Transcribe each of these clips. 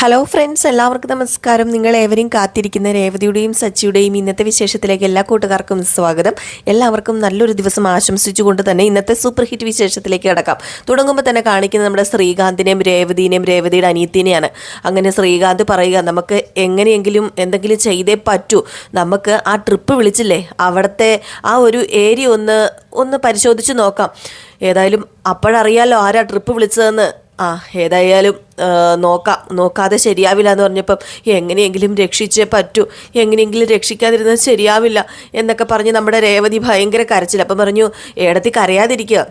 Hello friends എല്ലാവർക്കും നമസ്കാരം. നിങ്ങൾ ഏവരെയും കാത്തിരിക്കുന്ന രേവതിയുടെയും സച്ചിയുടെയും ഇന്നത്തെ വിശേഷത്തിലേക്ക് എല്ലാ കൂട്ടുകാർക്കും സ്വാഗതം. എല്ലാവർക്കും നല്ലൊരു ദിവസം ആശംസിച്ചുകൊണ്ട് തന്നെ ഇന്നത്തെ സൂപ്പർ ഹിറ്റ് വിശേഷത്തിലേക്ക് കിടക്കാം. തുടങ്ങുമ്പോൾ തന്നെ കാണിക്കുന്നത് നമ്മുടെ ശ്രീകാന്തിനെയും രേവതിനെയും രേവതിയുടെ അനിയത്തിനെയാണ്. അങ്ങനെ ശ്രീകാന്ത് പറയുക നമുക്ക് എങ്ങനെയെങ്കിലും എന്തെങ്കിലും ചെയ്തേ പറ്റൂ. നമുക്ക് ആ ട്രിപ്പ് വിളിച്ചില്ലേ? അവിടുത്തെ ആ ഒരു ഏരിയ ഒന്ന് ഒന്ന് പരിശോധിച്ച് നോക്കാം. ഏതായാലും അപ്പോഴറിയാലോ ആരാ ട്രിപ്പ് വിളിച്ചതെന്ന്. ആ ഏതായാലും നോക്കാം നോക്കാതെ ശരിയാവില്ല എന്ന് പറഞ്ഞപ്പം എങ്ങനെയെങ്കിലും രക്ഷിച്ചേ പറ്റൂ എങ്ങനെയെങ്കിലും രക്ഷിക്കാതിരുന്നത് ശരിയാവില്ല എന്നൊക്കെ പറഞ്ഞ് നമ്മുടെ രേവതി ഭയങ്കര കരച്ചിൽ. അപ്പം പറഞ്ഞു ഏടത്തി കരയാതിരിക്കുക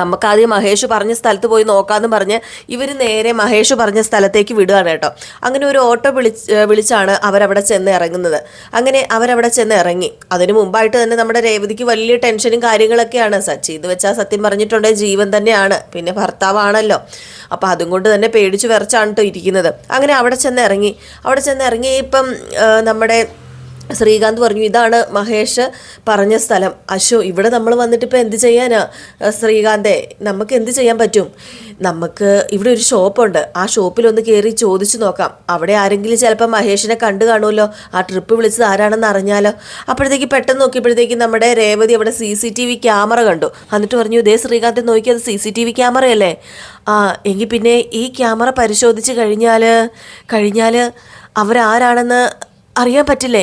നമുക്കാദ്യം മഹേഷ് പറഞ്ഞ സ്ഥലത്ത് പോയി നോക്കാമെന്ന് പറഞ്ഞ് ഇവർ നേരെ മഹേഷ് പറഞ്ഞ സ്ഥലത്തേക്ക് വിടുകയാണ് കേട്ടോ. അങ്ങനെ ഒരു ഓട്ടോ വിളിച്ച് വിളിച്ചാണ് അവരവിടെ ചെന്ന് ഇറങ്ങുന്നത്. അങ്ങനെ അവരവിടെ ചെന്ന് ഇറങ്ങി. അതിന് മുമ്പായിട്ട് തന്നെ നമ്മുടെ രേവതിക്ക് വലിയ ടെൻഷനും കാര്യങ്ങളൊക്കെയാണ്. സച്ചി ഇത് വെച്ചാൽ സത്യം പറഞ്ഞിട്ടുണ്ടെങ്കിൽ ജീവൻ തന്നെയാണ്. പിന്നെ ഭർത്താവാണല്ലോ. അപ്പോൾ അതും കൊണ്ട് തന്നെ പേടിച്ച് വിറച്ചാണ് കേട്ടോ ഇരിക്കുന്നത്. അങ്ങനെ അവിടെ ചെന്ന് ഇറങ്ങി. അവിടെ ചെന്ന് ഇറങ്ങി ഇപ്പം നമ്മുടെ ശ്രീകാന്ത് പറഞ്ഞു ഇതാണ് മഹേഷ് പറഞ്ഞ സ്ഥലം. അശോ ഇവിടെ നമ്മൾ വന്നിട്ട് ഇപ്പം എന്ത് ചെയ്യാനാ? ശ്രീകാന്തെ നമുക്ക് എന്ത് ചെയ്യാൻ പറ്റും? നമുക്ക് ഇവിടെ ഒരു ഷോപ്പുണ്ട്. ആ ഷോപ്പിൽ ഒന്ന് കയറി ചോദിച്ചു നോക്കാം. അവിടെ ആരെങ്കിലും ചിലപ്പോൾ മഹേഷിനെ കണ്ടു കാണുമല്ലോ. ആ ട്രിപ്പ് വിളിച്ചത് ആരാണെന്ന് അറിഞ്ഞാലോ? അപ്പോഴത്തേക്ക് പെട്ടെന്ന് നോക്കിയപ്പോഴത്തേക്ക് നമ്മുടെ രേവതി അവിടെ C C T V camera കണ്ടു. എന്നിട്ട് പറഞ്ഞു ഇതേ ശ്രീകാന്ത് നോക്കി അത് സി സി ടി വി ക്യാമറയല്ലേ? ആ എങ്കിൽ പിന്നെ ഈ ക്യാമറ പരിശോധിച്ച് കഴിഞ്ഞാൽ കഴിഞ്ഞാൽ അവരാരാണെന്ന് അറിയാൻ പറ്റില്ലേ?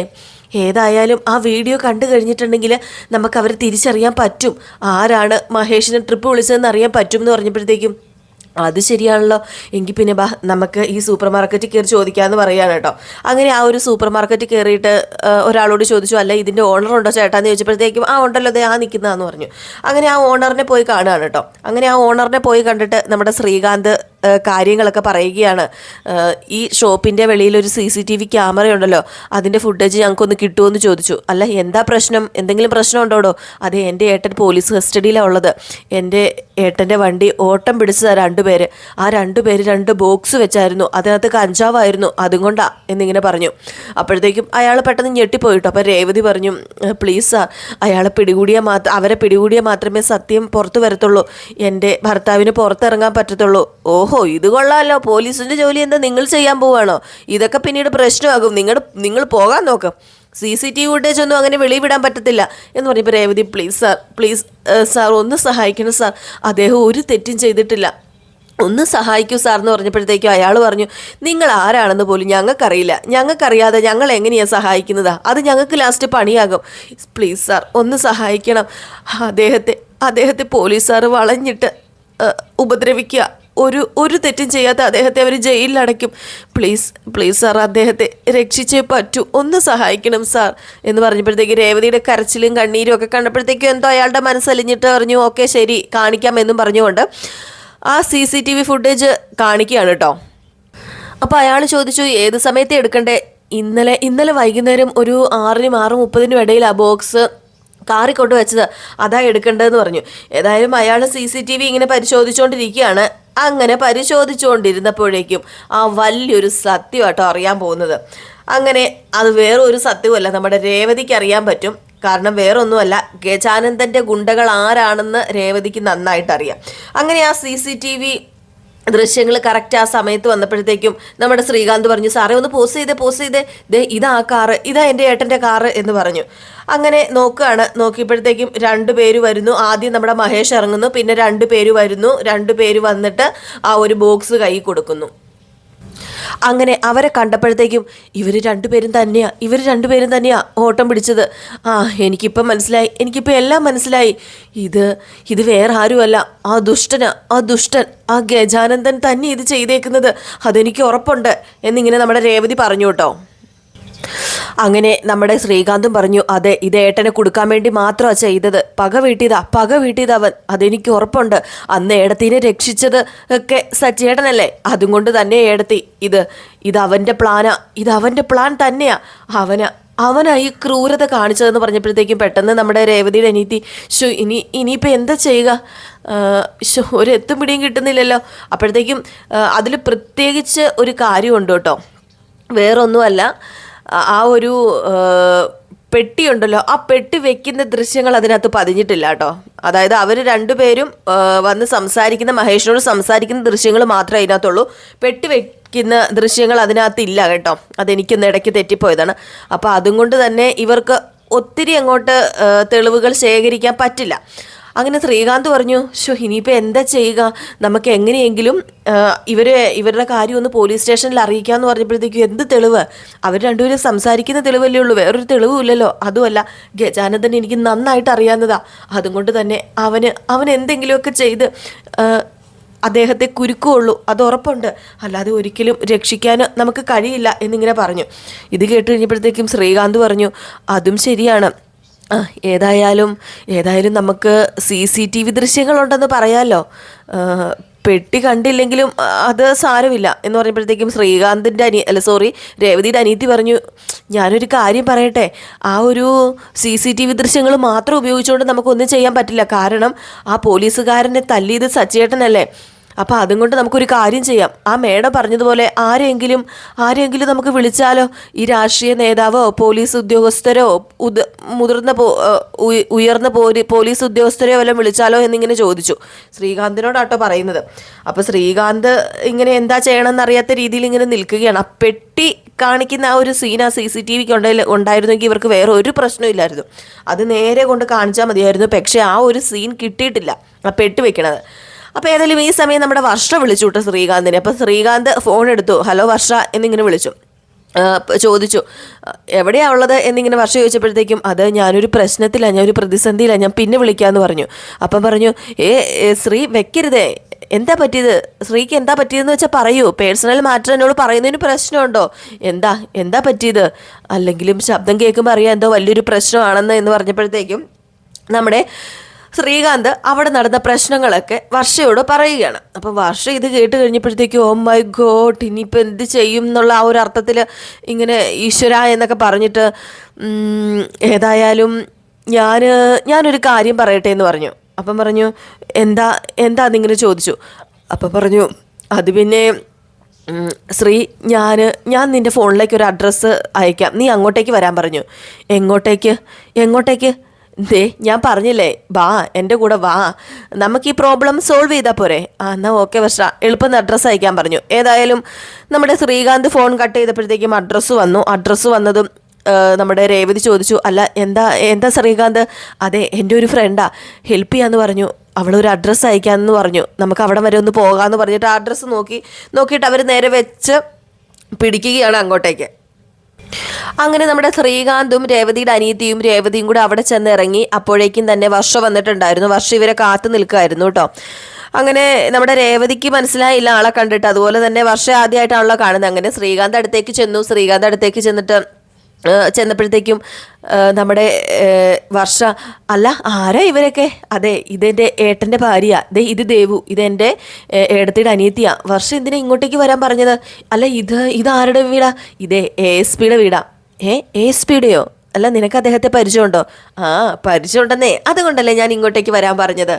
ഏതായാലും ആ വീഡിയോ കണ്ടു കഴിഞ്ഞിട്ടുണ്ടെങ്കിൽ നമുക്ക് അവരെ തിരിച്ചറിയാൻ പറ്റും. ആരാണ് മഹേഷിനെ ട്രിപ്പ് വിളിച്ചതെന്ന് അറിയാൻ പറ്റും എന്ന് പറഞ്ഞപ്പോഴത്തേക്കും അത് ശരിയാണല്ലോ. എങ്കിൽ പിന്നെ ബാ നമുക്ക് ഈ സൂപ്പർ മാർക്കറ്റിൽ കയറി ചോദിക്കാമെന്ന് പറയാണ് കേട്ടോ. അങ്ങനെ ആ ഒരു സൂപ്പർ മാർക്കറ്റിൽ കയറിയിട്ട് ഒരാളോട് ചോദിച്ചു അല്ല ഇതിന്റെ ഓണർ ഉണ്ടോ ചേട്ടാന്ന് ചോദിച്ചപ്പോഴത്തേക്കും ആ ഉണ്ടല്ലോ ദേ ആ നിൽക്കുന്നതെന്ന് പറഞ്ഞു. അങ്ങനെ ആ ഓണറിനെ പോയി കാണുകയാണ് കേട്ടോ. അങ്ങനെ ആ ഓണറിനെ പോയി കണ്ടിട്ട് നമ്മുടെ ശ്രീകാന്ത് കാര്യങ്ങളൊക്കെ പറയുകയാണ്. ഈ ഷോപ്പിന്റെ വെളിയിൽ ഒരു C C T V camera ഉണ്ടല്ലോ അതിന്റെ ഫുട്ടേജ് ഞങ്ങൾക്കൊന്ന് കിട്ടുമോ എന്ന് ചോദിച്ചു. അല്ല എന്താ പ്രശ്നം? എന്തെങ്കിലും പ്രശ്നം ഉണ്ടോടോ അതെ എന്റെ ഏട്ടൻ പോലീസ് കസ്റ്റഡിയിലാണ് ഉള്ളത്. എന്റെ ഏട്ടന്റെ വണ്ടി ഓട്ടം പിടിച്ചതാണ് രണ്ടുപേര് ആ രണ്ടുപേര് രണ്ട് ബോക്സ് വെച്ചായിരുന്നു. അതിനകത്ത് കഞ്ചാവായിരുന്നു. അതും കൊണ്ടാ എന്നിങ്ങനെ പറഞ്ഞു. അപ്പോഴത്തേക്കും അയാൾ പെട്ടെന്ന് ഞെട്ടിപ്പോയിട്ടോ. അപ്പോൾ രേവതി പറഞ്ഞു പ്ലീസ് സാർ അയാളെ പിടികൂടിയാൽ മാത്രം അവരെ പിടികൂടിയാൽ മാത്രമേ സത്യം പുറത്തു വരത്തുള്ളൂ. എന്റെ ഭർത്താവിന് പുറത്തിറങ്ങാൻ പറ്റത്തുള്ളൂ. ഓഹോ ഇത് കൊള്ളാമല്ലോ പോലീസിന്റെ ജോലി എന്താ നിങ്ങൾ ചെയ്യാൻ പോവാണോ? ഇതൊക്കെ പിന്നീട് പ്രശ്നമാകും. നിങ്ങൾ നിങ്ങൾ പോകാൻ നോക്കാം. C C T V footage ഒന്നും അങ്ങനെ വെളിവിടാൻ പറ്റത്തില്ല എന്ന് പറഞ്ഞപ്പോൾ Revathi please sir please sir ഒന്ന് സഹായിക്കണം സാർ. അദ്ദേഹം ഒരു തെറ്റും ചെയ്തിട്ടില്ല. ഒന്ന് സഹായിക്കൂ സാർ എന്ന് പറഞ്ഞപ്പോഴത്തേക്കും അയാൾ പറഞ്ഞു നിങ്ങൾ ആരാണെന്ന് പോലും ഞങ്ങൾക്കറിയില്ല. ഞങ്ങൾക്കറിയാതെ ഞങ്ങൾ എങ്ങനെയാണ് സഹായിക്കുന്നത്? അത് ഞങ്ങൾക്ക് ലാസ്റ്റ് പണിയാകും. പ്ലീസ് സാർ ഒന്ന് സഹായിക്കണം. അദ്ദേഹത്തെ അദ്ദേഹത്തെ പോലീസ് സാർ വളഞ്ഞിട്ട് ഉപദ്രവിക്കുക. ഒരു ഒരു തെറ്റും ചെയ്യാത്ത അദ്ദേഹത്തെ അവർ ജയിലിൽ അടയ്ക്കും. പ്ലീസ് പ്ലീസ് സാർ അദ്ദേഹത്തെ രക്ഷിച്ചേ പറ്റൂ. ഒന്ന് സഹായിക്കണം സാർ എന്ന് പറഞ്ഞപ്പോഴത്തേക്ക് രേവതിയുടെ കരച്ചിലും കണ്ണീരും ഒക്കെ കണ്ടപ്പോഴത്തേക്കും എന്തോ അയാളുടെ മനസ്സലിഞ്ഞിട്ട് പറഞ്ഞു ഓക്കെ ശരി കാണിക്കാം കാണിക്കാമെന്നും പറഞ്ഞുകൊണ്ട് ആ C C T V footage കാണിക്കുകയാണ് കേട്ടോ അപ്പോൾ അയാൾ ചോദിച്ചു ഏത് സമയത്തെ എടുക്കണ്ടേ? ഇന്നലെ ഇന്നലെ വൈകുന്നേരം ഒരു ആറിനും ആറ് മുപ്പതിനും ഇടയിൽ ആ ബോക്സ് കാറി കൊണ്ടുവച്ചത് അതാ എടുക്കേണ്ടതെന്ന് പറഞ്ഞു. ഏതായാലും അയാൾ സി സി ടി വി ഇങ്ങനെ പരിശോധിച്ചുകൊണ്ടിരിക്കുകയാണ് അങ്ങനെ പരിശോധിച്ചുകൊണ്ടിരുന്നപ്പോഴേക്കും ആ വലിയൊരു സത്യമാട്ടോ അറിയാൻ പോകുന്നത്. അങ്ങനെ അത് വേറെ ഒരു സത്യമല്ല. നമ്മുടെ രേവതിക്ക് അറിയാൻ പറ്റും. കാരണം വേറൊന്നുമല്ല ഗജാനന്ദന്റെ ഗുണ്ടകൾ ആരാണെന്ന് രേവതിക്ക് നന്നായിട്ട് അറിയാം അങ്ങനെ ആ സി സി ടി വി ദൃശ്യങ്ങൾ കറക്റ്റ് ആ സമയത്ത് വന്നപ്പോഴത്തേക്കും നമ്മുടെ ശ്രീകാന്ത് പറഞ്ഞു സാറേ ഒന്ന് പോസ് ചെയ്തേ പോസ് ചെയ്തേ. ദേ ഇതാ കാറ് ഇതാ എന്റെ ഏട്ടന്റെ കാറ് എന്ന് പറഞ്ഞു. അങ്ങനെ നോക്കുകയാണ്. നോക്കിയപ്പോഴത്തേക്കും രണ്ടു പേര് വരുന്നു. ആദ്യം നമ്മുടെ മഹേഷ് ഇറങ്ങുന്നു. പിന്നെ രണ്ടു പേര് വരുന്നു. രണ്ടു പേര് വന്നിട്ട് ആ ഒരു ബോക്സ് കൈ കൊടുക്കുന്നു. അങ്ങനെ അവരെ കണ്ടപ്പോഴത്തേക്കും ഇവർ രണ്ടുപേരും തന്നെയാ ഇവർ രണ്ടുപേരും തന്നെയാ ഓട്ടം പിടിച്ചത്. ആ എനിക്കിപ്പം മനസ്സിലായി എനിക്കിപ്പോൾ എല്ലാം മനസ്സിലായി. ഇത് ഇത് വേറെ ആരുമല്ല ആ ദുഷ്ടന് ആ ദുഷ്ടൻ ആ ഗജാനന്ദൻ തന്നെ ഇത് ചെയ്തേക്കുന്നത്. അതെനിക്ക് ഉറപ്പുണ്ട് എന്നിങ്ങനെ നമ്മുടെ രേവതി പറഞ്ഞു കേട്ടോ. അങ്ങനെ നമ്മുടെ ശ്രീകാന്തും പറഞ്ഞു അതെ ഇത് ഏട്ടനെ കൊടുക്കാൻ വേണ്ടി മാത്രമാണ് ചെയ്തത്. പക വീട്ടിയതാ പക വീട്ടിയതവൻ. അതെനിക്ക് ഉറപ്പുണ്ട്. അന്ന് ഏടത്തിനെ രക്ഷിച്ചത് ഒക്കെ സച്ചേട്ടനല്ലേ. അതും കൊണ്ട് തന്നെ ഏടത്തി. ഇത് ഇത് അവന്റെ പ്ലാനാ. ഇത് അവന്റെ പ്ലാൻ തന്നെയാ. അവന് അവനാ ഈ ക്രൂരത കാണിച്ചതെന്ന് പറഞ്ഞപ്പോഴത്തേക്കും പെട്ടെന്ന് നമ്മുടെ രേവതിയുടെ അനീതി ഷോ ഇനി ഇനിയിപ്പോൾ എന്താ ചെയ്യുക? ഷോ ഒരു എത്തും പിടിയും കിട്ടുന്നില്ലല്ലോ. അപ്പോഴത്തേക്കും അതിൽ പ്രത്യേകിച്ച് ഒരു കാര്യമുണ്ട് കേട്ടോ. വേറൊന്നുമല്ല ആ- ഒരു പെട്ടിയുണ്ടല്ലോ. ആ പെട്ടി വെക്കുന്ന ദൃശ്യങ്ങൾ അതിനകത്ത് പതിഞ്ഞിട്ടില്ല കേട്ടോ. അതായത് അവർ രണ്ടുപേരും വന്ന് സംസാരിക്കുന്ന മഹേഷിനോട് സംസാരിക്കുന്ന ദൃശ്യങ്ങൾ മാത്രമേ അതിനകത്തുള്ളൂ. പെട്ടി വെക്കുന്ന ദൃശ്യങ്ങൾ അതിനകത്ത് ഇല്ല കേട്ടോ. അതെനിക്കൊന്ന് ഇടയ്ക്ക് തെറ്റിപ്പോയതാണ്. അപ്പോൾ അതും കൊണ്ട് തന്നെ ഇവർക്ക് ഒത്തിരി അങ്ങോട്ട് തെളിവുകൾ ശേഖരിക്കാൻ പറ്റില്ല. അങ്ങനെ ശ്രീകാന്ത് പറഞ്ഞു ഷോ ഇനിയിപ്പോൾ എന്താ ചെയ്യുക? നമുക്ക് എങ്ങനെയെങ്കിലും ഇവരെ ഇവരുടെ കാര്യം ഒന്ന് പോലീസ് സ്റ്റേഷനിൽ അറിയിക്കാമെന്ന് പറഞ്ഞപ്പോഴത്തേക്കും എന്ത് തെളിവ്? അവർ രണ്ടുപേരും സംസാരിക്കുന്ന തെളിവല്ലേ ഉള്ളൂ വേറൊരു തെളിവുമില്ലല്ലോ അതുമല്ല ഗജാനന്ദൻ എനിക്ക് നന്നായിട്ട് അറിയാവുന്നതാ. അതുകൊണ്ട് തന്നെ അവന് അവൻ എന്തെങ്കിലുമൊക്കെ ചെയ്ത് അദ്ദേഹത്തെ കുരുക്കുള്ളൂ അത് ഉറപ്പുണ്ട്. അല്ലാതെ ഒരിക്കലും രക്ഷിക്കാൻ നമുക്ക് കഴിയില്ല എന്നിങ്ങനെ പറഞ്ഞു. ഇത് കേട്ട് കഴിഞ്ഞപ്പോഴത്തേക്കും ശ്രീകാന്ത് പറഞ്ഞു അതും ശരിയാണ്. ഏതായാലും ഏതായാലും നമുക്ക് സി സി ടി വി ദൃശ്യങ്ങളുണ്ടെന്ന് പറയാമല്ലോ പെട്ടി കണ്ടില്ലെങ്കിലും അത് സാരമില്ല എന്ന് പറയുമ്പോഴത്തേക്കും ശ്രീകാന്തിന്റെ അനി അല്ല സോറി രേവതിയുടെ അനിയത്തി പറഞ്ഞു ഞാനൊരു കാര്യം പറയട്ടെ. ആ ഒരു സി സി ടി വി ദൃശ്യങ്ങൾ മാത്രം ഉപയോഗിച്ചുകൊണ്ട് നമുക്കൊന്നും ചെയ്യാൻ പറ്റില്ല. കാരണം ആ പോലീസുകാരനെ തല്ലിയത് സച്ചേട്ടനല്ലേ അപ്പോൾ അതും കൊണ്ട് നമുക്കൊരു കാര്യം ചെയ്യാം. ആ മേഡം പറഞ്ഞതുപോലെ ആരെങ്കിലും ആരെങ്കിലും നമുക്ക് വിളിച്ചാലോ? ഈ രാഷ്ട്രീയ നേതാവോ പോലീസ് ഉദ്യോഗസ്ഥരോ ഉദ മുതിർന്ന ഉയർന്ന പോലീ പോലീസ് ഉദ്യോഗസ്ഥരെയോ വല്ലതും വിളിച്ചാലോ എന്നിങ്ങനെ ചോദിച്ചു. ശ്രീകാന്തിനോടാട്ടോ പറയുന്നത്. അപ്പോൾ ശ്രീകാന്ത് ഇങ്ങനെ എന്താ ചെയ്യണമെന്ന് അറിയാത്ത രീതിയിൽ ഇങ്ങനെ നിൽക്കുകയാണ്. പെട്ടി കാണിക്കുന്ന ആ ഒരു സീൻ ആ സി സി ടി വിക്ക് ഉണ്ടായി ഉണ്ടായിരുന്നെങ്കിൽ ഇവർക്ക് വേറെ ഒരു പ്രശ്നമില്ലായിരുന്നു അത് നേരെ കൊണ്ട് കാണിച്ചാൽ മതിയായിരുന്നു. പക്ഷേ ആ ഒരു സീൻ കിട്ടിയിട്ടില്ല. ആ പെട്ടി വെക്കണത്. അപ്പോൾ ഏതായാലും ഈ സമയം നമ്മുടെ വർഷ വിളിച്ചു കേട്ടോ ശ്രീകാന്തിനെ. അപ്പോൾ ശ്രീകാന്ത് ഫോൺ എടുത്തു. ഹലോ വർഷ എന്നിങ്ങനെ വിളിച്ചു. ചോദിച്ചു. എവിടെയാ ഉള്ളത്? എന്നിങ്ങനെ വർഷം ചോദിച്ചപ്പോഴത്തേക്കും അത് ഞാനൊരു പ്രശ്നത്തിലാണ് ഞാൻ ഒരു പ്രതിസന്ധിയിലാണ് ഞാൻ പിന്നെ വിളിക്കാമെന്ന് പറഞ്ഞു. അപ്പം പറഞ്ഞു ഏ, ശ്രീ വെക്കരുതേ. എന്താ പറ്റിയത്? ശ്രീക്ക് എന്താ പറ്റിയതെന്ന് വെച്ചാൽ പറയൂ. പേഴ്സണൽ മാറ്റർ എന്നോട് പറയുന്നതിന് പ്രശ്നമുണ്ടോ? എന്താ? എന്താ പറ്റിയത്? അല്ലെങ്കിലും ശബ്ദം കേൾക്കുമ്പോൾ അറിയാം എന്തോ വലിയൊരു പ്രശ്നമാണെന്ന് എന്ന് പറഞ്ഞപ്പോഴത്തേക്കും നമ്മുടെ ശ്രീകാന്ത് അവിടെ നടന്ന പ്രശ്നങ്ങളൊക്കെ വർഷയോട് പറയുകയാണ്. അപ്പം വർഷ ഇത് കേട്ട് കഴിഞ്ഞപ്പോഴത്തേക്കും ഓ മൈ ഗോഡ് ഇനിയിപ്പോൾ എന്ത് ചെയ്യും? എന്നുള്ള ആ ഒരു അർത്ഥത്തിൽ ഇങ്ങനെ ഈശ്വര എന്നൊക്കെ പറഞ്ഞിട്ട് ഏതായാലും ഞാൻ ഞാനൊരു കാര്യം പറയട്ടെ എന്ന് പറഞ്ഞു. അപ്പം പറഞ്ഞു എന്താ എന്താ അതിങ്ങനെ ചോദിച്ചു? അപ്പം പറഞ്ഞു അത് പിന്നെ ശ്രീ ഞാൻ ഞാൻ നിന്റെ ഫോണിലേക്ക് ഒരു അഡ്രസ്സ് അയക്കാം. നീ അങ്ങോട്ടേക്ക് വരാൻ പറഞ്ഞു. എങ്ങോട്ടേക്ക്? എങ്ങോട്ടേക്ക്? ദേ ഞാൻ പറഞ്ഞില്ലേ വാ എന്റെ കൂടെ വാ. നമുക്ക് ഈ പ്രോബ്ലം സോൾവ് ചെയ്താൽ പോരെ. ആ എന്നാൽ ഓക്കെ വർഷ എളുപ്പം അഡ്രസ്സ് അയക്കാൻ പറഞ്ഞു. ഏതായാലും നമ്മുടെ ശ്രീകാന്ത് ഫോൺ കട്ട് ചെയ്തപ്പോഴത്തേക്കും അഡ്രസ്സ് വന്നു. അഡ്രസ്സ് വന്നതും നമ്മുടെ രേവതി ചോദിച്ചു അല്ല എന്താ എന്താ ശ്രീകാന്ത്? അതെ എന്റെ ഒരു ഫ്രണ്ടാ ഹെൽപ്പ് ചെയ്യാമെന്ന് പറഞ്ഞു. അവളൊരു അഡ്രസ്സ് അയക്കാമെന്ന് പറഞ്ഞു. നമുക്ക് അവിടെ വരെ ഒന്ന് പോകാമെന്ന് പറഞ്ഞിട്ട് ആ അഡ്രസ്സ് നോക്കി. നോക്കിയിട്ട് അവർ നേരെ വെച്ച് പിടിക്കുകയാണ് അങ്ങോട്ടേക്ക്. അങ്ങനെ നമ്മുടെ ശ്രീകാന്തും രേവതിയുടെ അനിയത്തിയും രേവതിയും കൂടെ അവിടെ ചെന്ന് ഇറങ്ങി അപ്പോഴേക്കും തന്നെ വർഷ വന്നിട്ടുണ്ടായിരുന്നു. വർഷ ഇവരെ കാത്തു നിൽക്കുമായിരുന്നു കേട്ടോ. അങ്ങനെ നമ്മുടെ രേവതിക്ക് മനസ്സിലായില്ല ആളെ കണ്ടിട്ട്. അതുപോലെ തന്നെ വർഷ ആദ്യമായിട്ടാണല്ലോ കാണുന്നത്. അങ്ങനെ ശ്രീകാന്ത് അടുത്തേക്ക് ചെന്നു. ശ്രീകാന്ത് അടുത്തേക്ക് ചെന്നിട്ട് ചെന്നപ്പോഴത്തേക്കും നമ്മുടെ വർഷ. അല്ല ആരാ ഇവരൊക്കെ? അതെ ഇതെന്റെ ഏട്ടന്റെ ഭാര്യ. ദേ ഇത് ദേവു. ഇതെന്റെ ഏടത്തിയുടെ അനിയത്തിയാ. വർഷ എന്തിനാ ഇങ്ങോട്ടേക്ക് വരാൻ പറഞ്ഞത്? അല്ല ഇത് ഇതാരുടെ വീടാ? ഇതേ എ എസ് പിയുടെ വീടാ. ഏ എ എസ് പിയുടെയോ? അല്ല നിനക്ക് അദ്ദേഹത്തെ പരിചയമുണ്ടോ? ആ പരിചയമുണ്ടെന്നേ. അതുകൊണ്ടല്ലേ ഞാൻ ഇങ്ങോട്ടേക്ക് വരാൻ പറഞ്ഞത്.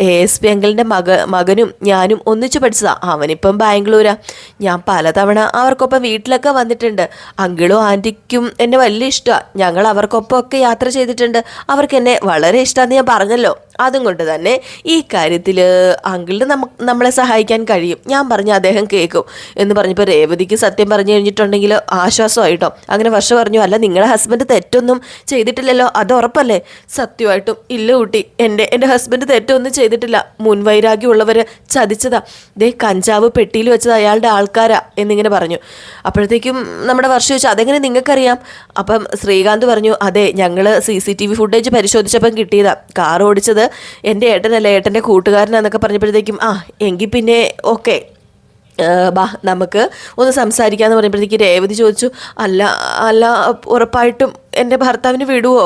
എ എസ് പി അങ്കിളിന്റെ മക മകനും ഞാനും ഒന്നിച്ചു പഠിച്ചതാണ് അവനിപ്പം ബാംഗ്ലൂരാ. ഞാൻ പലതവണ അവർക്കൊപ്പം വീട്ടിലൊക്കെ വന്നിട്ടുണ്ട്. അങ്കിളും ആന്റിക്കും എന്നെ വലിയ ഇഷ്ടമാണ് ഞങ്ങൾ അവർക്കൊപ്പം ഒക്കെ യാത്ര ചെയ്തിട്ടുണ്ട്. അവർക്ക് എന്നെ വളരെ ഇഷ്ടമാണെന്ന് ഞാൻ പറഞ്ഞല്ലോ. അതും കൊണ്ട് തന്നെ ഈ കാര്യത്തിൽ അങ്കിളിന് നമ്മളെ സഹായിക്കാൻ കഴിയും. ഞാൻ പറഞ്ഞ അദ്ദേഹം കേൾക്കും എന്ന് പറഞ്ഞപ്പോൾ രേവതിക്ക് സത്യം പറഞ്ഞു കഴിഞ്ഞിട്ടുണ്ടെങ്കിൽ ആശ്വാസമായിട്ടോ. അങ്ങനെ വർഷം പറഞ്ഞു അല്ല നിങ്ങളുടെ ഹസ്ബൻഡ് തെറ്റൊന്നും ചെയ്തിട്ടില്ലല്ലോ. അത് ഉറപ്പല്ലേ? സത്യമായിട്ടും ഇല്ല കുട്ടി. എന്റെ എന്റെ ഹസ്ബൻഡ് തെറ്റൊന്നും ചെയ്തിട്ടില്ല. മുൻവൈരാഗ്യമുള്ളവർ ചതിച്ചതാ. ദേ കഞ്ചാവ് പെട്ടിയിൽ വെച്ചത് അയാളുടെ ആൾക്കാരാ. എന്നിങ്ങനെ പറഞ്ഞു. അപ്പോഴത്തേക്കും നമ്മുടെ വർഷം ചോദിച്ചു അതെങ്ങനെ നിങ്ങൾക്കറിയാം? അപ്പം ശ്രീകാന്ത് പറഞ്ഞു അതെ ഞങ്ങൾ C C T V footage പരിശോധിച്ചപ്പം കിട്ടിയതാ. കാർ ഓടിച്ചത് എന്റെ ഏട്ടനല്ല ഏട്ടന്റെ കൂട്ടുകാരനാന്നൊക്കെ പറഞ്ഞപ്പോഴത്തേക്കും ആ എങ്കിൽ പിന്നെ ഓക്കെ. ബാ നമുക്ക് ഒന്ന് സംസാരിക്കാമെന്ന് പറയുമ്പോഴത്തേക്ക് രേവതി ചോദിച്ചു അല്ല അല്ല ഉറപ്പായിട്ടും എന്റെ ഭർത്താവിന് വിടുവോ?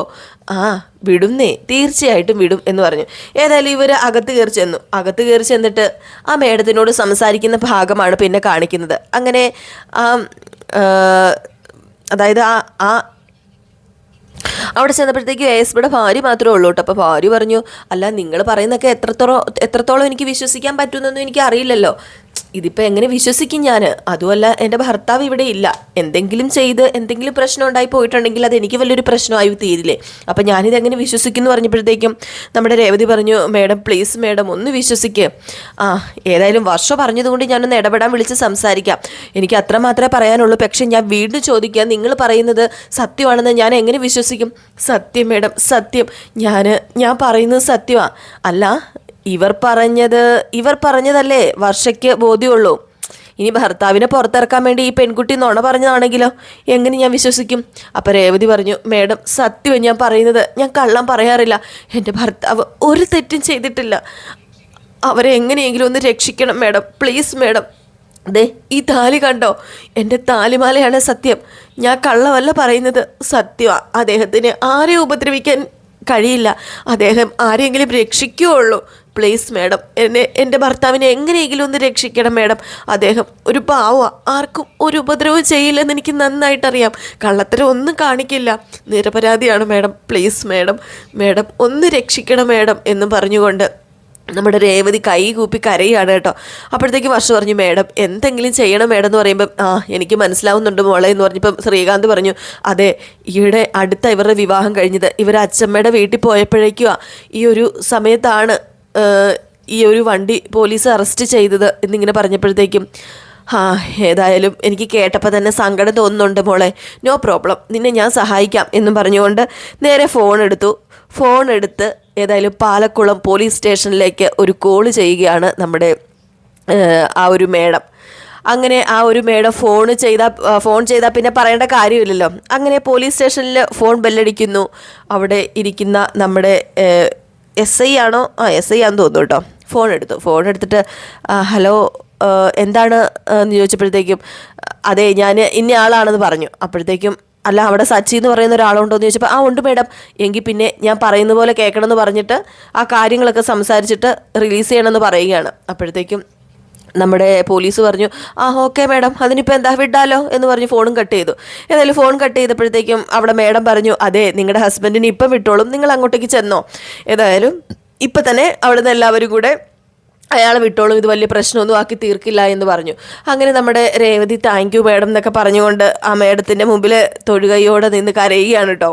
ആ വിടുന്നേ തീർച്ചയായിട്ടും വിടും എന്ന് പറഞ്ഞു. ഏതായാലും ഇവർ അകത്ത് കയറി ചെന്നു. അകത്ത് കയറി ചെന്നിട്ട് ആ മേഡത്തിനോട് സംസാരിക്കുന്ന ഭാഗമാണ് പിന്നെ കാണിക്കുന്നത്. അങ്ങനെ ആ അതായത് ആ ആ അവിടെ ചെന്നപ്പോഴത്തേക്ക് എസ് ബിയുടെ ഭാര്യ മാത്രമേ ഉള്ളൂ കേട്ടോ. അപ്പോൾ ഭാര്യ പറഞ്ഞു അല്ല നിങ്ങൾ പറയുന്നൊക്കെ എത്രത്തോളം എത്രത്തോളം എനിക്ക് വിശ്വസിക്കാൻ പറ്റുമെന്നൊന്നും എനിക്ക് അറിയില്ലല്ലോ. ഇതിപ്പോൾ എങ്ങനെ വിശ്വസിക്കും ഞാൻ അതുമല്ല എന്റെ ഭർത്താവ് ഇവിടെ ഇല്ല. എന്തെങ്കിലും ചെയ്ത് എന്തെങ്കിലും പ്രശ്നം ഉണ്ടായി പോയിട്ടുണ്ടെങ്കിൽ അത് എനിക്ക് വലിയൊരു പ്രശ്നമായി തീരില്ലേ? അപ്പം ഞാനിത് എങ്ങനെ വിശ്വസിക്കുന്നു പറഞ്ഞപ്പോഴത്തേക്കും നമ്മുടെ രേവതി പറഞ്ഞു മേഡം പ്ലീസ് മേഡം ഒന്ന് വിശ്വസിക്ക്. ആ ഏതായാലും വർഷം പറഞ്ഞതുകൊണ്ട് ഞാനൊന്ന് ഇടപെടാൻ വിളിച്ച് സംസാരിക്കാം. എനിക്ക് അത്ര മാത്രമേ പറയാനുള്ളൂ. പക്ഷേ ഞാൻ വീണ്ടും ചോദിക്കുക നിങ്ങൾ പറയുന്നത് സത്യമാണെന്ന് ഞാൻ എങ്ങനെ വിശ്വസിക്കും? സത്യം മേഡം സത്യം. ഞാൻ ഞാൻ പറയുന്നത് സത്യമാണ് അല്ല ഇവർ പറഞ്ഞത് ഇവർ പറഞ്ഞതല്ലേ? വർഷയ്ക്ക് ബോധ്യമുള്ളൂ. ഇനി ഭർത്താവിനെ പുറത്തിറക്കാൻ വേണ്ടി ഈ പെൺകുട്ടി നുണ പറഞ്ഞതാണെങ്കിലോ? എങ്ങനെ ഞാൻ വിശ്വസിക്കും? അപ്പോൾ രേവതി പറഞ്ഞു മേഡം സത്യം ഞാൻ പറയുന്നത്. ഞാൻ കള്ളം പറയാറില്ല. എന്റെ ഭർത്താവ് ഒരു തെറ്റും ചെയ്തിട്ടില്ല. അവരെ എങ്ങനെയെങ്കിലും ഒന്ന് രക്ഷിക്കണം മേഡം. Please madam. ദേ ഈ താലി കണ്ടോ? എന്റെ താലിമാലയാണ് സത്യം. ഞാൻ കള്ളമല്ല പറയുന്നത്. സത്യമാണ് അദ്ദേഹത്തിന് ആരെയും ഉപദ്രവിക്കാൻ കഴിയില്ല. അദ്ദേഹം ആരെങ്കിലും രക്ഷിക്കുകയുള്ളൂ. പ്ലീസ് മാഡം എന്നെ എന്റെ ഭർത്താവിനെ എങ്ങനെയെങ്കിലും ഒന്ന് രക്ഷിക്കണം മാഡം അദ്ദേഹം ഒരു പാവ. ആർക്കും ഒരു ഉപദ്രവം ചെയ്യില്ലെന്ന് എനിക്ക് നന്നായിട്ടറിയാം. കള്ളത്തരം ഒന്നും കാണിക്കില്ല. നിരപരാധിയാണ് മാഡം പ്ലീസ് മാഡം മാഡം ഒന്ന് രക്ഷിക്കണം മാഡം എന്ന് പറഞ്ഞുകൊണ്ട് നമ്മുടെ രേവതി കൈ കൂപ്പി കരയാണ് കേട്ടോ. അപ്പോഴത്തേക്ക് വർഷ പറഞ്ഞു മേഡം എന്തെങ്കിലും ചെയ്യണം മേഡം എന്ന് പറയുമ്പം ആ എനിക്ക് മനസ്സിലാവുന്നുണ്ട് മോളെ എന്ന് പറഞ്ഞപ്പം ശ്രീകാന്ത് പറഞ്ഞു അതെ ഈയിടെ അടുത്ത ഇവരുടെ വിവാഹം കഴിഞ്ഞത് ഇവർ അച്ഛമ്മയുടെ വീട്ടിൽ പോയപ്പോഴേക്കുവാ. ഈ ഒരു സമയത്താണ് ഈ ഒരു വണ്ടി പോലീസ് അറസ്റ്റ് ചെയ്തത് എന്നിങ്ങനെ പറഞ്ഞപ്പോഴത്തേക്കും ആ ഏതായാലും എനിക്ക് കേട്ടപ്പോൾ തന്നെ സങ്കടം തോന്നുന്നുണ്ട് മോളെ. No problem. നിന്നെ ഞാൻ സഹായിക്കാം. എന്നും പറഞ്ഞുകൊണ്ട് നേരെ ഫോൺ എടുത്തു. ഫോൺ എടുത്ത് ഏതായാലും പാലക്കുളം പോലീസ് സ്റ്റേഷനിലേക്ക് ഒരു കോൾ ചെയ്യുകയാണ് നമ്മുടെ ആ ഒരു മേഡം. അങ്ങനെ ആ ഒരു മേഡം ഫോൺ ചെയ്താൽ ഫോൺ ചെയ്താൽ പിന്നെ പറയേണ്ട കാര്യമില്ലല്ലോ. അങ്ങനെ പോലീസ് സ്റ്റേഷനിൽ ഫോൺ ബെല്ലടിക്കുന്നു. അവിടെ ഇരിക്കുന്ന നമ്മുടെ എസ് ഐ ആണോ? ആ എസ് ഐ ആണെന്ന് തോന്നുന്നു കേട്ടോ. ഫോൺ എടുത്തു. ഫോൺ എടുത്തിട്ട് ഹലോ എന്താണ് എന്ന് ചോദിച്ചപ്പോഴത്തേക്കും അതെ ഞാൻ ഇന്ന ആളാണെന്ന് പറഞ്ഞു. അപ്പോഴത്തേക്കും അല്ല അവിടെ സച്ചി എന്ന് പറയുന്ന ഒരാളുണ്ടോ എന്ന് ചോദിച്ചപ്പോൾ ആ ഉണ്ട് മേഡം. എങ്കിൽ പിന്നെ ഞാൻ പറയുന്ന പോലെ കേൾക്കണമെന്ന് പറഞ്ഞിട്ട് ആ കാര്യങ്ങളൊക്കെ സംസാരിച്ചിട്ട് റിലീസ് ചെയ്യണമെന്ന് പറയുകയാണ്. അപ്പോഴത്തേക്കും നമ്മുടെ പോലീസ് പറഞ്ഞു ആ ഓക്കെ മാഡം അതിനിപ്പോൾ എന്താ വിടാലോ എന്ന് പറഞ്ഞ് ഫോണും കട്ട് ചെയ്തു. ഏതായാലും ഫോൺ കട്ട് ചെയ്തപ്പോഴത്തേക്കും അവിടെ മാഡം പറഞ്ഞു അതെ നിങ്ങളുടെ ഹസ്ബൻഡിന് ഇപ്പം വിട്ടോളും നിങ്ങൾ അങ്ങോട്ടേക്ക് ചെന്നോ. ഏതായാലും ഇപ്പം തന്നെ അവിടുന്ന് എല്ലാവരും കൂടെ അയാൾ വിട്ടോളും ഇത് വലിയ പ്രശ്നമൊന്നും ആക്കി തീർക്കില്ല എന്ന് പറഞ്ഞു. അങ്ങനെ നമ്മുടെ രേവതി താങ്ക് യു മാഡം എന്നൊക്കെ പറഞ്ഞുകൊണ്ട് ആ മാഡത്തിന്റെ മുമ്പിൽ തൊഴുകയോടെ നിന്ന് കരയുകയാണ് കേട്ടോ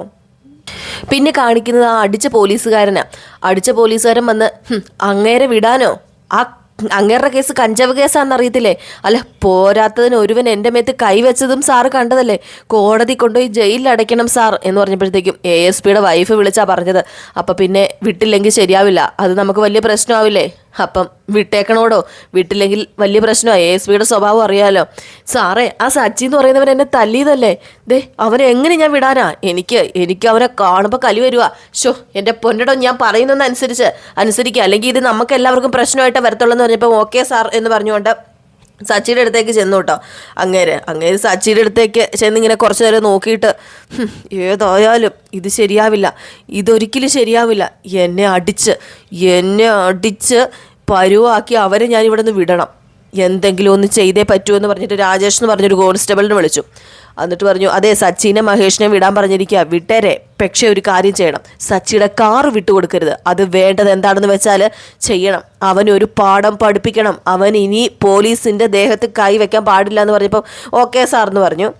പിന്നെ കാണിക്കുന്നത് ആ അടിച്ച പോലീസുകാരനാണ് അടിച്ച പോലീസുകാരൻ വന്ന് അങ്ങേരെ വിടാനോ? ആ അങ്ങേരുടെ കേസ് കഞ്ചാവ് കേസാണെന്ന് അറിയത്തില്ലേ? അല്ല പോരാത്തതിന് ഒരുവൻ എന്റെ മേത്ത് കൈവച്ചതും സാറ് കണ്ടതല്ലേ? കോടതി കൊണ്ടുപോയി ജയിലിൽ അടയ്ക്കണം സാർ എന്ന് പറഞ്ഞപ്പോഴത്തേക്കും എ എസ് പിയുടെ വൈഫ് വിളിച്ചാ പറഞ്ഞത്. അപ്പം പിന്നെ വിട്ടില്ലെങ്കിൽ ശരിയാവില്ല. അത് നമുക്ക് വലിയ പ്രശ്നമാവില്ലേ? അപ്പം വിട്ടേക്കണോടോ? വിട്ടില്ലെങ്കിൽ വലിയ പ്രശ്നമാണ് എ എസ് പിയുടെ സ്വഭാവം അറിയാലോ. സാറേ ആ സച്ചി എന്ന് പറയുന്നവൻ എന്നെ തല്ലിയതല്ലേ? ദേ അവനെ എങ്ങനെ ഞാൻ വിടാനാ? എനിക്ക് എനിക്ക് അവനെ കാണുമ്പോൾ കലി വരുക ഷോ എന്റെ പൊന്നടോ ഞാൻ പറയുന്നതനുസരിച്ച് അനുസരിക്കുക. അല്ലെങ്കിൽ ഇത് നമുക്ക് എല്ലാവർക്കും പ്രശ്നമായിട്ട് വരത്തുള്ളൂ എന്ന് പറഞ്ഞപ്പോൾ ഓക്കെ സാർ എന്ന് പറഞ്ഞുകൊണ്ട് സച്ചിയുടെ അടുത്തേക്ക് ചെന്നു കേട്ടോ. അങ്ങേര് അങ്ങേര് സച്ചിയുടെ അടുത്തേക്ക് ചെന്നിങ്ങനെ കുറച്ച് നേരം നോക്കിയിട്ട് "ഹും, ഏതായാലും ഇത് ശരിയാവില്ല. ഇതൊരിക്കലും ശരിയാവില്ല. എന്നെ അടിച്ച് എന്നെ അടിച്ച് പരുവാക്കി അവരെ ഞാൻ ഇവിടെ നിന്ന് വിടണം. എന്തെങ്കിലും ഒന്ന് ചെയ്തേ പറ്റൂ എന്ന് പറഞ്ഞിട്ട് രാജേഷ് എന്ന് പറഞ്ഞൊരു കോൺസ്റ്റബിളിനെ വിളിച്ചു. എന്നിട്ട് പറഞ്ഞു അതെ സച്ചിനെ മഹേഷിനെ വിടാൻ പറഞ്ഞിരിക്കുക വിട്ടേരെ. പക്ഷേ ഒരു കാര്യം ചെയ്യണം. സച്ചിയുടെ കാർ വിട്ടുകൊടുക്കരുത്. അത് വേണ്ടത് എന്താണെന്ന് വെച്ചാൽ ചെയ്യണം. അവൻ ഒരു പാഠം പഠിപ്പിക്കണം. അവൻ ഇനി പോലീസിന്റെ ദേഹത്ത് കൈ വെക്കാൻ പാടില്ല എന്ന് പറഞ്ഞപ്പോൾ ഓക്കെ സാർ എന്ന് പറഞ്ഞു.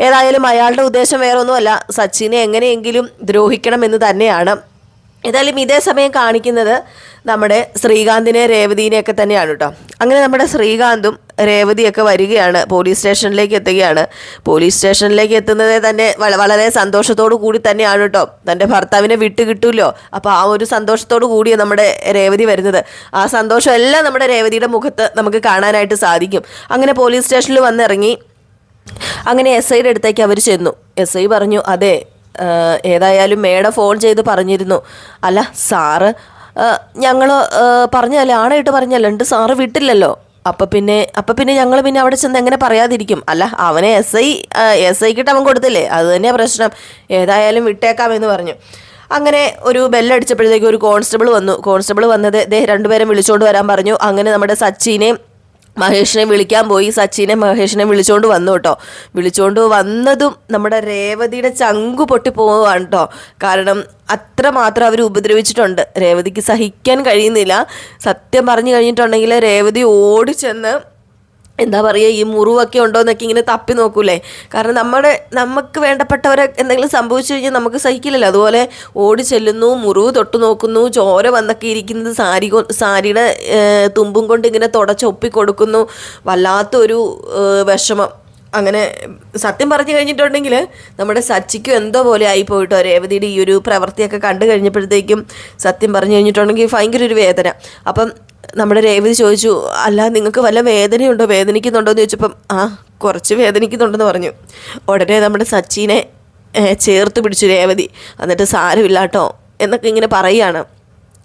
ഏതായാലും അയാളുടെ ഉദ്ദേശം വേറെ ഒന്നുമല്ല സച്ചിനെ എങ്ങനെയെങ്കിലും ദ്രോഹിക്കണം എന്ന് തന്നെയാണ്. ഏതായാലും ഇതേ സമയം കാണിക്കുന്നത് നമ്മുടെ ശ്രീകാന്തിനെ രേവതിനെയൊക്കെ തന്നെയാണ് കേട്ടോ അങ്ങനെ നമ്മുടെ ശ്രീകാന്തും രേവതിയൊക്കെ വരികയാണ് പോലീസ് സ്റ്റേഷനിലേക്ക് എത്തുകയാണ്. പോലീസ് സ്റ്റേഷനിലേക്ക് എത്തുന്നത് തന്നെ വളരെ സന്തോഷത്തോടു കൂടി തന്നെയാണ് കേട്ടോ തന്റെ ഭർത്താവിനെ വിട്ട് കിട്ടുമല്ലോ അപ്പോൾ ആ ഒരു സന്തോഷത്തോടു കൂടിയാണ് നമ്മുടെ രേവതി വരുന്നത്. ആ സന്തോഷം എല്ലാം നമ്മുടെ രേവതിയുടെ മുഖത്ത് നമുക്ക് കാണാനായിട്ട് സാധിക്കും. അങ്ങനെ പോലീസ് സ്റ്റേഷനിൽ വന്നിറങ്ങി. അങ്ങനെ എസ് ഐയുടെ അടുത്തേക്ക് അവർ ചെന്നു. എസ് ഐ പറഞ്ഞു അതെ ഏതായാലും മേഡ ഫോൺ ചെയ്ത് പറഞ്ഞിരുന്നു. അല്ല സാറ് ഞങ്ങൾ പറഞ്ഞല്ലേ ആണായിട്ട് പറഞ്ഞല്ലോ ഉണ്ട് സാറ് വിട്ടില്ലല്ലോ. അപ്പം പിന്നെ അപ്പം പിന്നെ ഞങ്ങൾ പിന്നെ അവിടെ ചെന്ന് എങ്ങനെ പറയാതിരിക്കും? അല്ല അവനെ എസ് ഐ എസ് ഐക്കിട്ട് അവൻ കൊടുത്തില്ലേ? അത് തന്നെയാണ് പ്രശ്നം. ഏതായാലും വിട്ടേക്കാമെന്ന് പറഞ്ഞു. അങ്ങനെ ഒരു ബെല്ലടിച്ചപ്പോഴത്തേക്ക് ഒരു കോൺസ്റ്റബിൾ വന്നു. കോൺസ്റ്റബിൾ വന്നത് ദേ രണ്ടുപേരും വിളിച്ചുകൊണ്ട് വരാൻ പറഞ്ഞു. അങ്ങനെ നമ്മുടെ സച്ചിനെയും മഹേഷിനെ വിളിക്കാൻ പോയി. സച്ചിനെ മഹേഷിനെ വിളിച്ചോണ്ട് വന്നു കേട്ടോ. വിളിച്ചോണ്ട് വന്നതും നമ്മുടെ രേവതിയുടെ ചങ്കു പൊട്ടി പോവുകയാണ് കേട്ടോ. കാരണം അത്ര മാത്രം അവർ ഉപദ്രവിച്ചിട്ടുണ്ട്. രേവതിക്ക് സഹിക്കാൻ കഴിയുന്നില്ല. സത്യം പറഞ്ഞു കഴിഞ്ഞിട്ടുണ്ടെങ്കിൽ രേവതി ഓടിച്ചെന്ന് എന്താ പറയുക ഈ മുറിവൊക്കെ ഉണ്ടോ എന്നൊക്കെ ഇങ്ങനെ തപ്പി നോക്കൂലേ? കാരണം നമ്മുടെ നമുക്ക് വേണ്ടപ്പെട്ടവരെ എന്തെങ്കിലും സംഭവിച്ചു കഴിഞ്ഞാൽ നമുക്ക് സഹിക്കില്ലല്ലോ. അതുപോലെ ഓടി ചെല്ലുന്നു മുറിവ് തൊട്ട് നോക്കുന്നു ചോര വന്നൊക്കെ ഇരിക്കുന്നത് സാരി സാരിയുടെ തുമ്പും കൊണ്ട് ഇങ്ങനെ തുടച്ചൊപ്പി കൊടുക്കുന്നു. വല്ലാത്തൊരു വിഷമം. അങ്ങനെ സത്യം പറഞ്ഞു കഴിഞ്ഞിട്ടുണ്ടെങ്കിൽ നമ്മുടെ സച്ചിക്കും എന്തോ പോലെ ആയി പോയിട്ടോ രേവതിയുടെ ഈ ഒരു പ്രവൃത്തിയൊക്കെ കണ്ടു കഴിഞ്ഞപ്പോഴത്തേക്കും സത്യം പറഞ്ഞു കഴിഞ്ഞിട്ടുണ്ടെങ്കിൽ ഭയങ്കര ഒരു വേദന. അപ്പം നമ്മുടെ രേവതി ചോദിച്ചു അല്ല നിങ്ങൾക്ക് വല്ല വേദനയുണ്ടോ? വേദനിക്കുന്നുണ്ടോ? എന്ന് ചോദിച്ചപ്പം ആ കുറച്ച് വേദനിക്കുന്നുണ്ടെന്ന് പറഞ്ഞു. ഉടനെ നമ്മുടെ സച്ചിനെ ചേർത്ത് പിടിച്ചു രേവതി. എന്നിട്ട് സാരമില്ലാട്ടോ എന്നൊക്കെ ഇങ്ങനെ പറയുകയാണ്.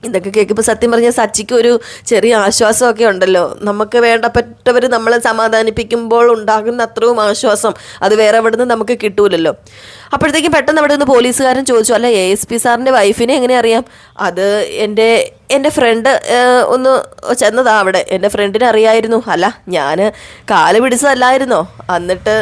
ഇതൊക്കെ കേൾക്കുമ്പോൾ സത്യം പറഞ്ഞാൽ സച്ചിക്ക് ഒരു ചെറിയ ആശ്വാസമൊക്കെ ഉണ്ടല്ലോ. നമുക്ക് വേണ്ടപ്പെട്ടവർ നമ്മളെ സമാധാനിപ്പിക്കുമ്പോൾ ഉണ്ടാകുന്ന അത്രയും ആശ്വാസം അത് വേറെ എവിടെ നിന്ന് നമുക്ക് കിട്ടൂലല്ലോ. അപ്പോഴത്തേക്കും പെട്ടെന്ന് അവിടെ നിന്ന് പോലീസുകാരൻ ചോദിച്ചു അല്ല എ എസ് പി സാറിന്റെ വൈഫിനെ എങ്ങനെ അറിയാം? അത് എന്റെ എന്റെ ഫ്രണ്ട് ഒന്ന് ചെന്നതാ അവിടെ. എന്റെ ഫ്രണ്ടിനെ അറിയായിരുന്നു. അല്ല ഞാൻ കാൽ പിടിച്ചതല്ലായിരുന്നോ? എന്നിട്ട്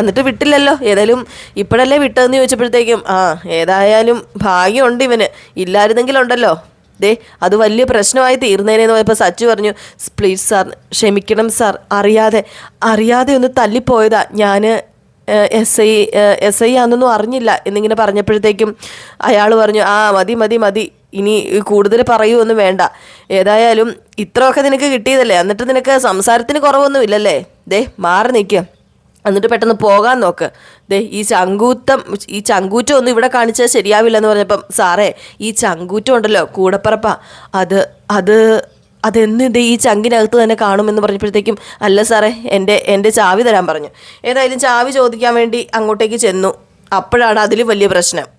എന്നിട്ട് വിട്ടില്ലല്ലോ. ഏതായാലും ഇപ്പോഴല്ലേ വിട്ടതെന്ന് ചോദിച്ചപ്പോഴത്തേക്കും ആ ഏതായാലും ഭാഗ്യമുണ്ട് ഇവന്. ഇല്ലായിരുന്നെങ്കിലുണ്ടല്ലോ. ദേ അത് വലിയ പ്രശ്നമായി തീർന്നേനെന്ന് പോയപ്പോൾ സച്ചു പറഞ്ഞു പ്ലീസ് സാർ ക്ഷമിക്കണം സാർ അറിയാതെ അറിയാതെ ഒന്ന് തല്ലിപ്പോയതാ ഞാൻ എസ് ഐ എസ് ഐ ആണെന്നൊന്നും അറിഞ്ഞില്ല. എന്നിങ്ങനെ പറഞ്ഞപ്പോഴത്തേക്കും അയാൾ പറഞ്ഞു ആ മതി മതി മതി. ഇനി കൂടുതൽ പറയുമൊന്നും വേണ്ട. ഏതായാലും ഇത്രയൊക്കെ നിനക്ക് കിട്ടിയതല്ലേ? എന്നിട്ട് നിനക്ക് സംസാരത്തിന് കുറവൊന്നും ഇല്ലല്ലേ? ദേ മാറി നിൽക്കുക എന്നിട്ട് പെട്ടെന്ന് പോകാൻ നോക്ക്. ദേ ഈ ചങ്കൂറ്റം ഈ ചങ്കൂറ്റം ഒന്നും ഇവിടെ കാണിച്ചാൽ ശരിയാവില്ല എന്ന് പറഞ്ഞപ്പം സാറേ ഈ ചങ്കൂറ്റം ഉണ്ടല്ലോ കൂടപ്പറപ്പ. അത് അത് അതെന്ന് ദേ ഈ ചങ്കിനകത്ത് തന്നെ കാണുമെന്ന് പറഞ്ഞപ്പോഴത്തേക്കും അല്ല സാറേ എന്റെ എന്റെ ചാവി തരാൻ പറഞ്ഞു. ഏതായാലും ചാവി ചോദിക്കാൻ വേണ്ടി അങ്ങോട്ടേക്ക് ചെന്നു. അപ്പോഴാണ് അതിൽ വലിയ പ്രശ്നം.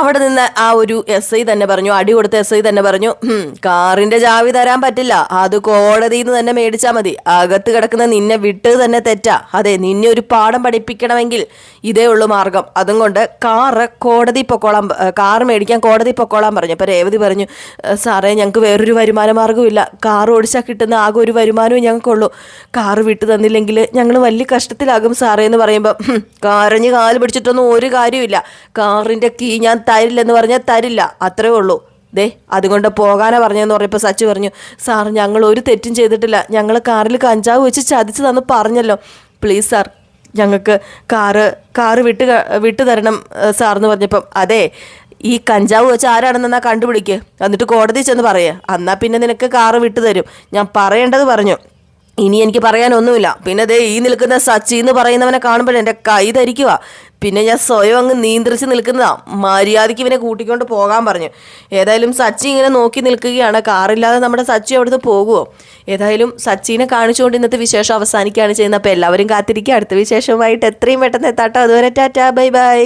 അവിടെ നിന്ന് ആ ഒരു എസ് ഐ തന്നെ പറഞ്ഞു അടി കൊടുത്ത എസ് ഐ തന്നെ പറഞ്ഞു "ഹും, കാറിന്റെ ചാവി തരാൻ പറ്റില്ല അത് കോടതിയിൽ നിന്ന് തന്നെ മേടിച്ചാൽ മതി അകത്ത് കിടക്കുന്ന നിന്നെ വിട്ട് തന്നെ തെറ്റാ അതെ നിന്നെ ഒരു പാഠം പഠിപ്പിക്കണമെങ്കിൽ ഇതേ ഉള്ളൂ മാർഗം. അതും കൊണ്ട് കാറ് കോടതി പൊക്കോളാൻ കാർ മേടിക്കാൻ കോടതി പൊക്കോളാൻ പറഞ്ഞു. അപ്പോൾ രേവതി പറഞ്ഞു "ഏ, സാറേ ഞങ്ങൾക്ക് വേറൊരു വരുമാന മാർഗമില്ല കാർ ഓടിച്ചാൽ കിട്ടുന്ന ആകെ ഒരു വരുമാനവും ഞങ്ങൾക്കുള്ളൂ കാർ വിട്ടു തന്നില്ലെങ്കിൽ ഞങ്ങൾ വലിയ കഷ്ടത്തിലാകും സാറേ എന്ന് പറയുമ്പോൾ കരഞ്ഞ് കാൽ പിടിച്ചിട്ടൊന്നും ഒരു കാര്യമില്ല കാറിന്റെ കീ ഞാൻ തരില്ലെന്ന് പറഞ്ഞാൽ തരില്ല. അത്രേ ഉള്ളൂ. ദേ അതുകൊണ്ട് പോകാനാ പറഞ്ഞതെന്ന് പറഞ്ഞപ്പോൾ സച്ചു പറഞ്ഞു സാർ ഞങ്ങൾ ഒരു തെറ്റും ചെയ്തിട്ടില്ല. ഞങ്ങൾ കാറിൽ കഞ്ചാവ് വെച്ച് ചതിച്ചതെന്ന് പറഞ്ഞല്ലോ. പ്ലീസ് സാർ ഞങ്ങൾക്ക് കാറ് കാറ് വിട്ട് വിട്ട് തരണം സാറെന്ന് പറഞ്ഞപ്പം. അതെ ഈ കഞ്ചാവ് വെച്ച് ആരാണെന്നാ കണ്ടുപിടിക്കുക എന്നിട്ട് കോടതി ചെന്ന് പറയുക എന്നാൽ പിന്നെ നിനക്ക് കാറ് വിട്ടു തരും. ഞാൻ പറയേണ്ടത് പറഞ്ഞു. ഇനി എനിക്ക് പറയാനൊന്നുമില്ല. പിന്നെ ദേ ഈ നിൽക്കുന്ന സച്ചി എന്ന് പറയുന്നവനെ കാണുമ്പോൾ എന്റെ കൈ ധരിക്കുക പിന്നെ ഞാൻ സ്വയം അങ്ങ് നിയന്ത്രിച്ച് നിൽക്കുന്നതാ. മര്യാദയ്ക്ക് ഇവനെ കൂട്ടിക്കൊണ്ട് പോകാൻ പറഞ്ഞു. ഏതായാലും സച്ചി ഇങ്ങനെ നോക്കി നിൽക്കുകയാണ്. കാറില്ലാതെ നമ്മുടെ സച്ചി അവിടുന്ന് പോകുമോ ഏതായാലും സച്ചിനെ കാണിച്ചുകൊണ്ട് ഇന്നത്തെ വിശേഷം അവസാനിക്കുകയാണ് ചെയ്യുന്നത്. അപ്പോൾ എല്ലാവരും കാത്തിരിക്കുക. അടുത്ത വിശേഷമായിട്ട് എത്രയും പെട്ടെന്ന് എത്താട്ടോ. അതുവരെ ടാറ്റാ. Bye bye.